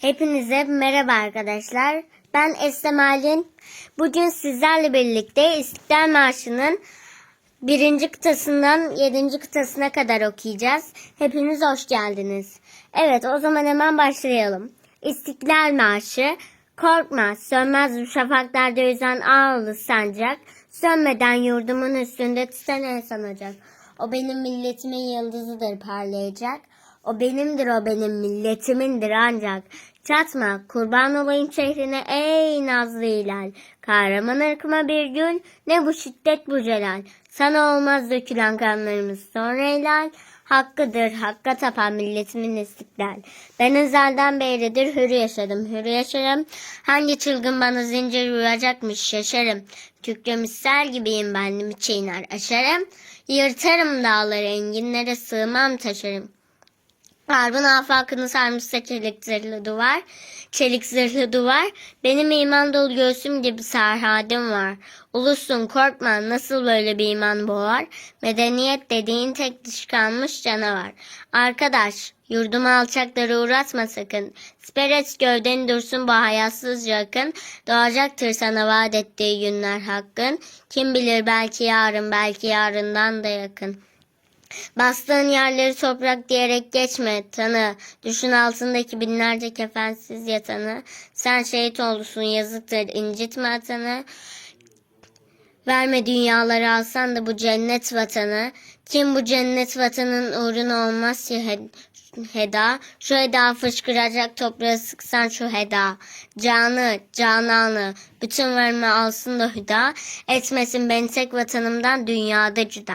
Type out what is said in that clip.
Hepinize merhaba arkadaşlar. Ben Eslem Alin. Bugün sizlerle birlikte İstiklal Marşı'nın birinci kıtasından yedinci kıtasına kadar okuyacağız. Hepiniz hoş geldiniz. Evet o zaman hemen başlayalım. İstiklal Marşı Korkma sönmez bu şafaklarda yüzen ağlı sancak Sönmeden yurdumun üstünde tüten sanacak O benim milletimin yıldızıdır parlayacak o benimdir o benim milletimindir ancak. Çatma kurban olayım şehrine ey nazlı hilal. Kahraman ırkıma bir gün ne bu şiddet bu celal. Sana olmaz dökülen kanlarımız sonra helal. Hakkıdır hakka tapan milletimin istiklal. Ben ezelden beridir hür yaşadım hür yaşarım. Hangi çılgın bana zincir vuracakmış şaşarım. Kükremiş sel gibiyim benimi çiğner aşarım. Yırtarım dağları enginlere sığmam taşırım. Harbin afakını sarmışsa çelik zırhlı duvar. Çelik zırhlı duvar. Benim iman dolu göğsüm gibi serhadim var. Ulusun korkma nasıl böyle bir iman boğar. Medeniyet dediğin tek diş kalmış canavar. Arkadaş yurdumu alçakları uğratma sakın. Spiret gövdeni dursun bu hayatsızca akın. Doğacaktır sana vaat ettiği günler hakkın. Kim bilir belki yarın belki yarından da yakın. Bastığın yerleri toprak diyerek geçme tanı. Düşün altındaki binlerce kefensiz yatanı. Sen şehit olursun yazıktır incitme atanı. Verme dünyaları alsan da bu cennet vatanı. Kim bu cennet vatanın uğruna olmaz ki he- heda. Şu heda fışkıracak toprağı sıksan şu heda. Canı, cananı, bütün verme alsın da hüda. Etmesin beni tek vatanımdan dünyada cüda.